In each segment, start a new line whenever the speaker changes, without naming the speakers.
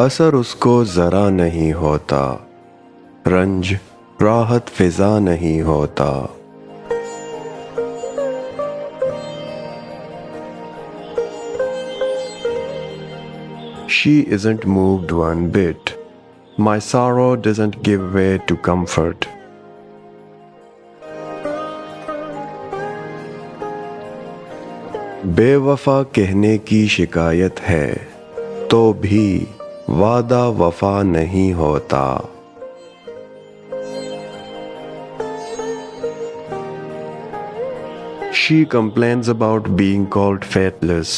اثر اس کو ذرا نہیں ہوتا رنج، راحت، فضا نہیں ہوتا She isn't moved one bit. My sorrow doesn't give way to comfort. بے وفا کہنے کی شکایت ہے تو بھی وعدہ وفا نہیں ہوتا she complains about being called fat less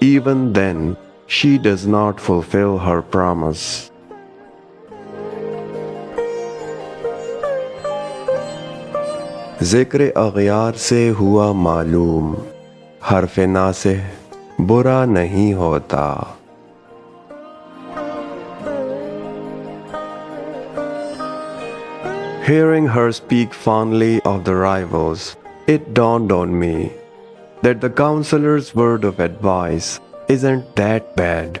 even then she does not fulfil her promise ذکر اغیار سے ہوا معلوم حرف ناسح برا نہیں ہوتا Hearing her speak fondly of the rivals, it dawned on me that the counselor's word of advice isn't that bad.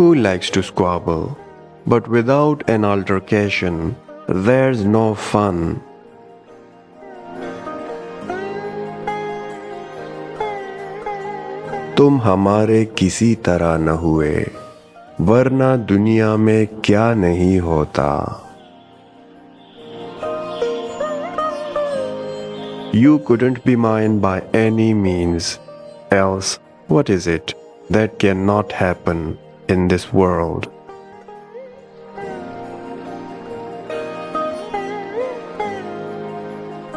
Likes to to but without an altercation altercation, there's no fun. تم ہمارے کسی طرح نہ ہوئے ورنہ دنیا میں کیا نہیں ہوتا you couldn't be mind by any means else what is it that can not happen in this world.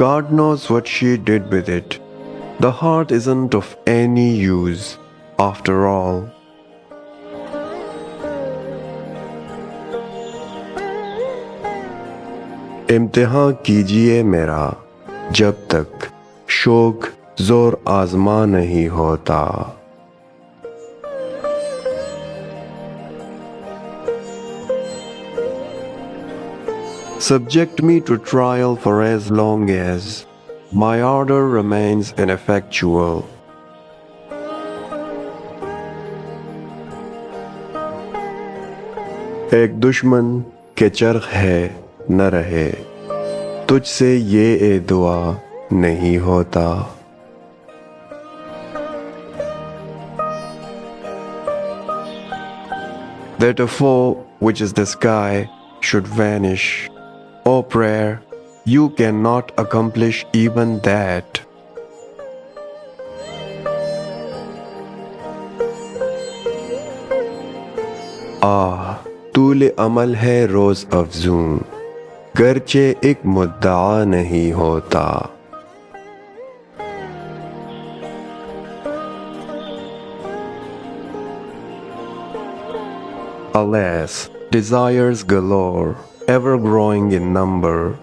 God knows what she did with it. The heart isn't of any use after all. امتحان کیجیے میرا جب تک شوق زور آزما نہیں ہوتا۔ Subject me to trial for as long as my order remains ان افیکچوئل ایک دشمن کے چرخ ہے۔ نہ رہے تجھ سے یہ اے دعا نہیں ہوتا that for which is the sky should vanish o prayer you can not accomplish even that ah طول عمل ہے روز افزوں گرچہ ایک مدعا نہیں ہوتا Alas, desires galore, ever growing in number,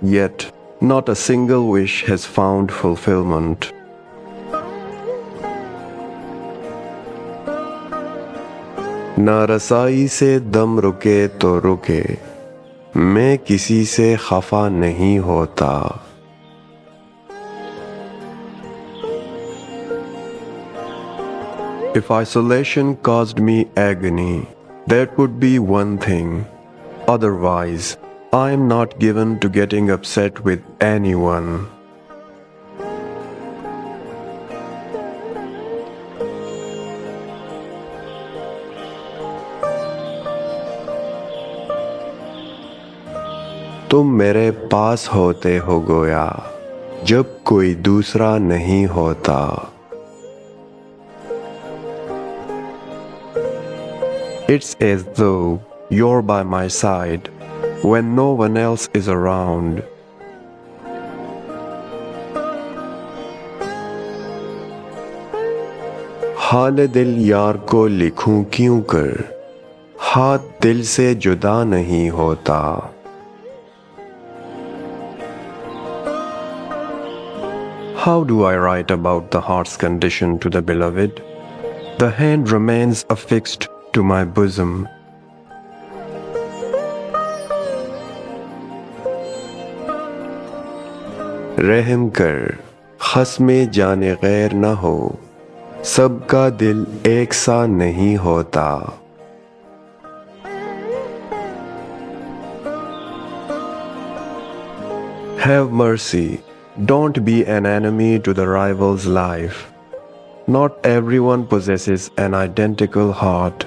yet not a single wish has found fulfillment. نہ رسائی سے دم رکے تو رکے میں کسی سے خفا نہیں ہوتا۔ If isolation caused me agony that would be one thing otherwise I am not given to getting up set with anyone تم میرے پاس ہوتے ہو گویا، جب کوئی دوسرا نہیں ہوتا۔ It's as though you're by my side when no one else is around. حال دل یار کو لکھوں کیوں کر؟ ہاتھ دل سے جدا نہیں ہوتا۔ How do I write about the heart's condition to the beloved? The hand remains affixed to my bosom. رحم کر خسم جانے غیر نہ ہو سب کا دل ایک سا نہیں ہوتا Have mercy. Don't be an enemy to the rival's life. Not everyone possesses an identical heart.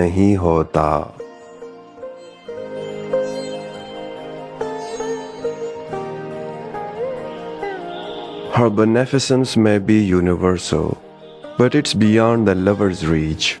nahi hota. Her beneficence may be universal, but it's beyond the lover's reach.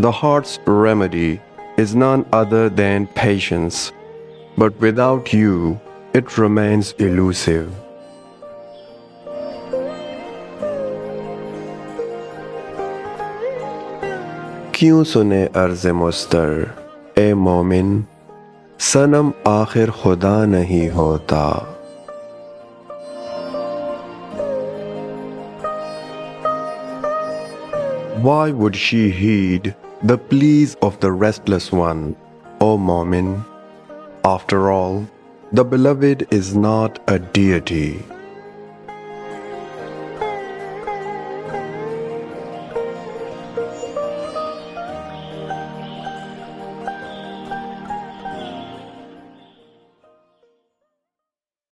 The heart's remedy is none other than patience but without you, it remains elusive. Why would she heed the pleas of the restless one, O Mormon? After all, the beloved is not a deity.